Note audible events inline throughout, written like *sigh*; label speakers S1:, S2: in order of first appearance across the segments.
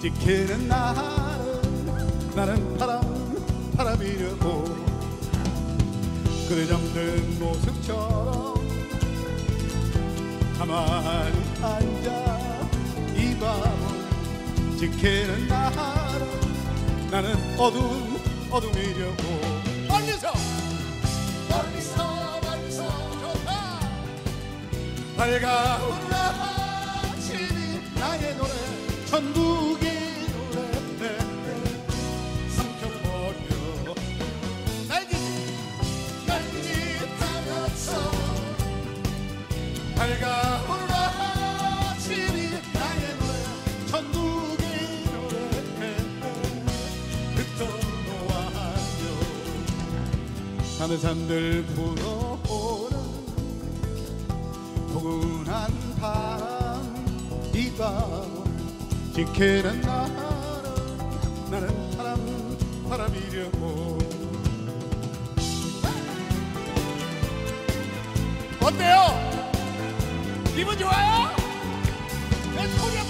S1: 지키는 나는 나는 바람 바람이려고. 그래 잠든 모습처럼 가만히 앉아 이 밤을 지키는 나는 나는 어둠 어둠이려고. 멀리서! 멀리서 멀리서 좋다! 밝아온 하늘 산들 불어오는 포근한 바람 이 밤을 지키는 나는 나는 바람 바람이려고 어때요? 기분 좋아요? 내 소리 한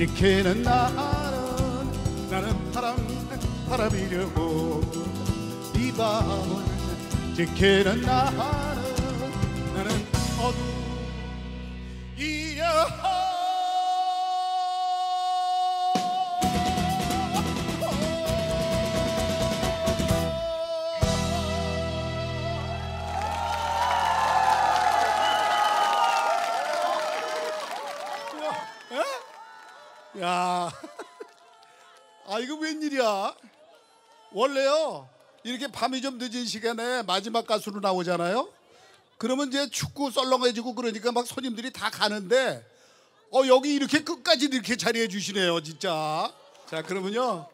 S1: 지키는 나는 나는 바람 바람이려고. 이 밤을 지키는 나는 나는 어둠 야, 아 이거 웬일이야? 원래요 이렇게 밤이 좀 늦은 시간에 마지막 가수로 나오잖아요. 그러면 이제 축구 썰렁해지고 그러니까 막 손님들이 다 가는데 어 여기 이렇게 끝까지 이렇게 자리해 주시네요, 진짜. 자 그러면요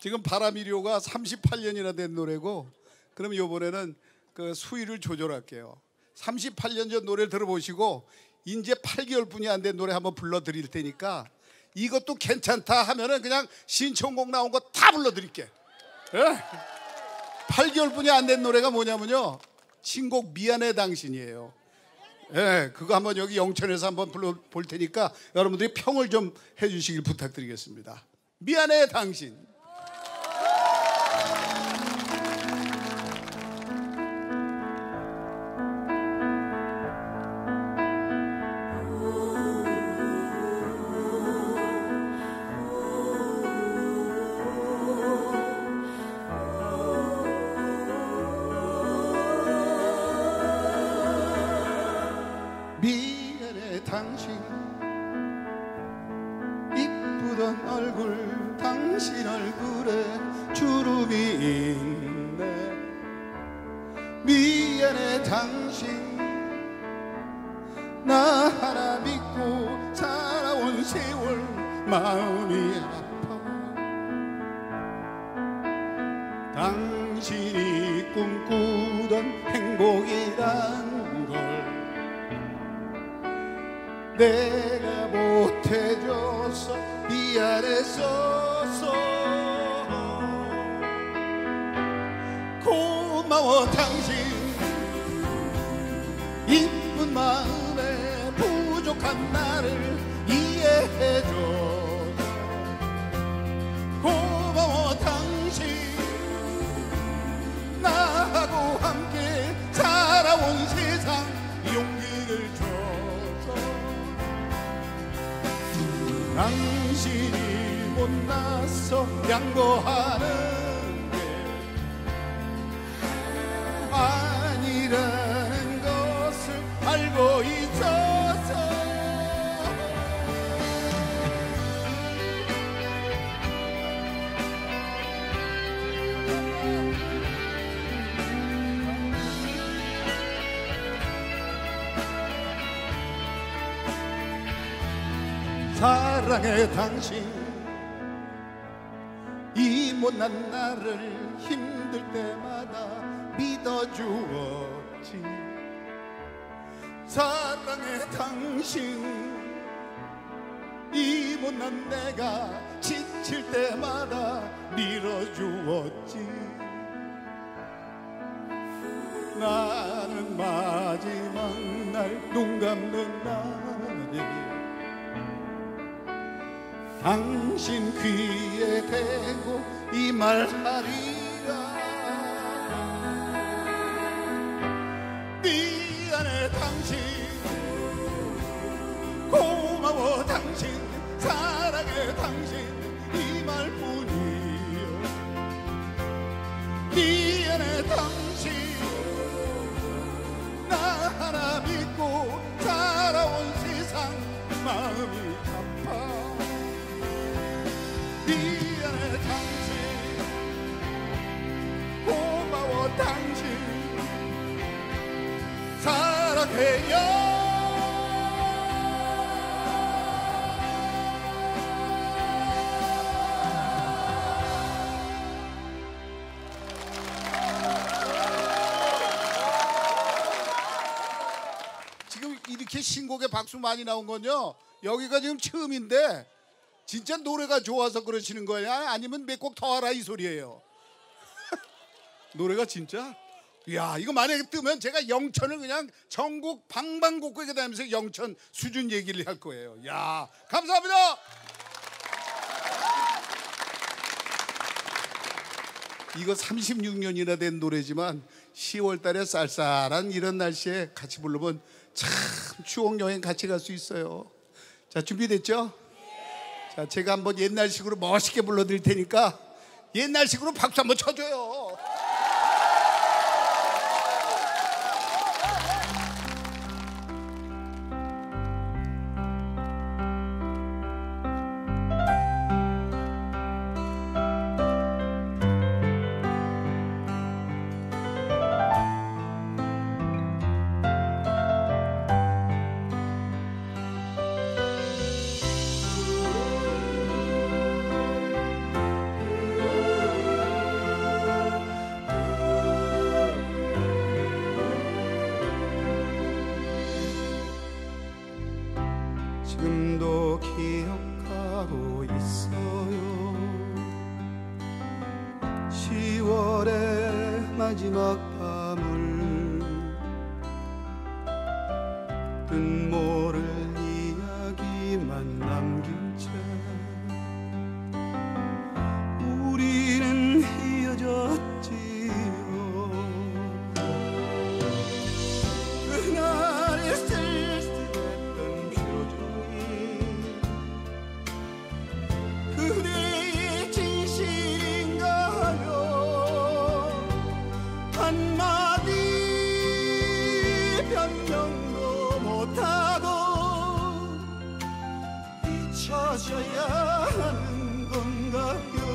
S1: 지금 바람이료가 38년이나 된 노래고 그럼 이번에는 그 수위를 조절할게요. 38년 전 노래를 들어보시고 이제 8개월뿐이 안 된 노래 한번 불러드릴 테니까 이것도 괜찮다 하면은 그냥 신청곡 나온 거 다 불러드릴게. 예? 8개월뿐이 안 된 노래가 뭐냐면요. 신곡 미안해 당신이에요. 예, 그거 한번 여기 영천에서 한번 불러볼 테니까 여러분들이 평을 좀 해주시길 부탁드리겠습니다. 미안해 당신. 당신. 이쁘던 얼굴 당신 얼굴에 주름이 있네. 미안해 당신. 나 하나 믿고 살아온 세월 마음이 아파 내가 못해줘서 미안했었어 고마워 당신. 이쁜 마음에 부족한 나를 이해해줘 사랑해 당신. 이 못난 나를 힘들 때마다 믿어주었지. 사랑해 당신. 이 못난 내가 지칠 때마다 밀어주었지. 나는 마지막 날 눈 감는 날에 당신 귀에 대고 이 말하리라. 미안해 당신 고마워 당신 사랑해 당신 이 말뿐이요. 미안해 당신 나 하나 믿고 사랑해요. 지금 이렇게 신곡에 박수 많이 나온 건요 여기가 지금 처음인데 진짜 노래가 좋아서 그러시는 거야? 아니면 몇 곡 더 하라 이 소리예요? *laughs* 노래가 진짜 야 이거 만약에 뜨면 제가 영천을 그냥 전국 방방곡곡에 다니면서 영천 수준 얘기를 할 거예요 야 감사합니다 이거 36년이나 된 노래지만 10월 달에 쌀쌀한 이런 날씨에 같이 부르면 참 추억 여행 같이 갈 수 있어요. 자, 준비됐죠? 자, 제가 한번 옛날식으로 멋있게 불러 드릴 테니까 옛날식으로 박수 한번 쳐 줘요.
S2: 마지막 밤 잊혀져야 하는 건가요